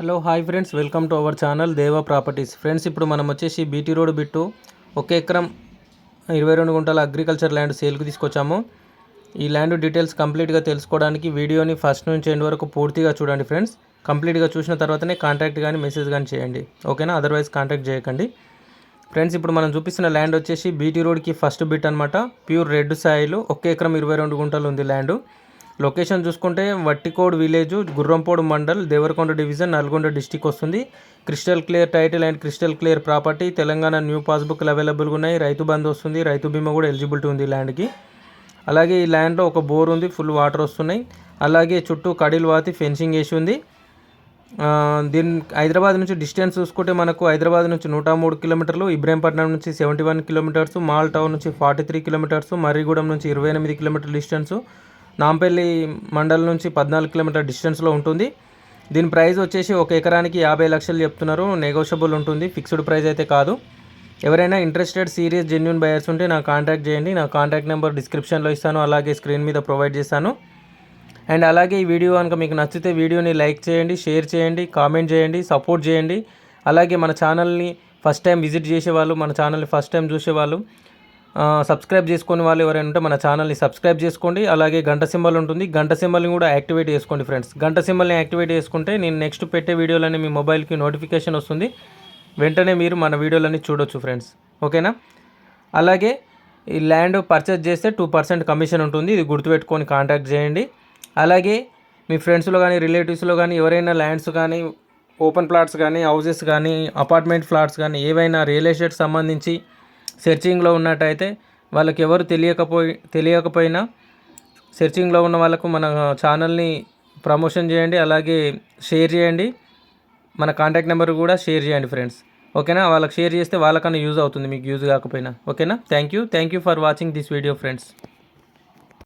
Hello hi friends. Welcome to our channel Deva properties. Friends ఇప్పుడు మనం వచ్చేసి BT road bit ఒక ఎకరం ఇరవై రెండు గుంటల అగ్రికల్చర్ ల్యాండ్ సేల్కి తీసుకొచ్చాము. ఈ ల్యాండ్ డీటెయిల్స్ కంప్లీట్గా తెలుసుకోవడానికి వీడియోని ఫస్ట్ నుంచి ఎండ్ వరకు పూర్తిగా చూడండి ఫ్రెండ్స్. కంప్లీట్గా చూసిన తర్వాతనే కాంటాక్ట్ కానీ మెసేజ్ కానీ చేయండి. ఓకేనా? అదర్వైజ్ కాంటాక్ట్ చేయకండి. ఫ్రెండ్స్ ఇప్పుడు మనం చూపిస్తున్న ల్యాండ్ వచ్చేసి బీటీ రోడ్కి ఫస్ట్ బిట్ అనమాట ప్యూర్ రెడ్ సాయిలు ఒక ఎకరం ఇరవై రెండు గుంటలు ఉంది ల్యాండ్. లొకేషన్ చూసుకుంటే Vattikod village Gurrampodu mandal Devarakonda division Nalgonda district వస్తుంది. Crystal clear title and crystal clear property Telangana new పాస్బుక్లు అవైలబుల్గా ఉన్నాయి. రైతు బంధు వస్తుంది. రైతు బీమా కూడా ఎలిజిబిలిటీ ఉంది ల్యాండ్కి. అలాగే ఈ ల్యాండ్లో ఒక బోర్ ఉంది ఫుల్ వాటర్ వస్తున్నాయి. అలాగే చుట్టూ కడీలు వాతి ఫెన్సింగ్ వేసి ఉంది. దీని హైదరాబాద్ నుంచి డిస్టెన్స్ చూసుకుంటే మనకు హైదరాబాద్ నుంచి నూట మూడు కిలోమీటర్లు ఇబ్రహీంపట్నం నుంచి seventy one kilometres Mal town నుంచి ఫార్టీ త్రీ కిలోమీటర్స్ మర్రిగూడెం నుంచి ఇరవై ఎనిమిది కిలోమీటర్ల డిస్టెన్స్. నాంపల్లి మండలం నుంచి పద్నాలుగు కిలోమీటర్ డిస్టెన్స్లో ఉంటుంది. దీని ప్రైస్ వచ్చేసి ఒక ఎకరానికి యాభై లక్షలు చెప్తున్నారు. నెగోషియబుల్ ఉంటుంది. ఫిక్స్డ్ ప్రైస్ అయితే కాదు. ఎవరైనా ఇంట్రెస్టెడ్ సీరియస్ జెన్యున్ బయర్స్ ఉంటే నాకు కాంటాక్ట్ చేయండి. నా కాంటాక్ట్ నెంబర్ డిస్క్రిప్షన్లో ఇస్తాను. అలాగే స్క్రీన్ మీద ప్రొవైడ్ చేస్తాను. అండ్ అలాగే ఈ వీడియో కనుక మీకు నచ్చితే వీడియోని లైక్ చేయండి షేర్ చేయండి కామెంట్ చేయండి సపోర్ట్ చేయండి. అలాగే మన ఛానల్ని ఫస్ట్ టైం విజిట్ చేసేవాళ్ళు మన ఛానల్ని ఫస్ట్ టైం చూసేవాళ్ళు సబ్స్క్రైబ్ చేసుకునే వాళ్ళు ఎవరైనా ఉంటే మన ఛానల్ని సబ్స్క్రైబ్ చేసుకోండి. అలాగే గంట సింబల్ ఉంటుంది. గంట సింబల్ని కూడా యాక్టివేట్ చేసుకోండి ఫ్రెండ్స్. గంట సింబల్ని యాక్టివేట్ చేసుకుంటే నేను నెక్స్ట్ పెట్టే వీడియోలన్నీ మీ మొబైల్కి నోటిఫికేషన్ వస్తుంది. వెంటనే మీరు మన వీడియోలన్నీ చూడొచ్చు ఫ్రెండ్స్. ఓకేనా? అలాగే ఈ ల్యాండ్ పర్చేజ్ చేస్తే టూ పర్సెంట్ కమిషన్ ఉంటుంది. ఇది గుర్తుపెట్టుకొని కాంటాక్ట్ చేయండి. అలాగే మీ ఫ్రెండ్స్లో కానీ రిలేటివ్స్లో కానీ ఎవరైనా ల్యాండ్స్ కానీ ఓపెన్ ప్లాట్స్ కానీ హౌసెస్ కానీ అపార్ట్మెంట్ ఫ్లాట్స్ కానీ ఏవైనా రియల్ ఎస్టేట్ సంబంధించి సెర్చింగ్లో ఉన్నట్టయితే వాళ్ళకి ఎవరు తెలియకపోయి తెలియకపోయినా సెర్చింగ్లో ఉన్న వాళ్ళకు మన ఛానల్ని ప్రమోషన్ చేయండి అలాగే షేర్ చేయండి. మన కాంటాక్ట్ నెంబర్ కూడా షేర్ చేయండి ఫ్రెండ్స్. ఓకేనా? వాళ్ళకి షేర్ చేస్తే వాళ్ళకన్నా యూజ్ అవుతుంది మీకు యూజ్ కాకపోయినా. ఓకేనా? Thank you. Thank you for watching this video friends.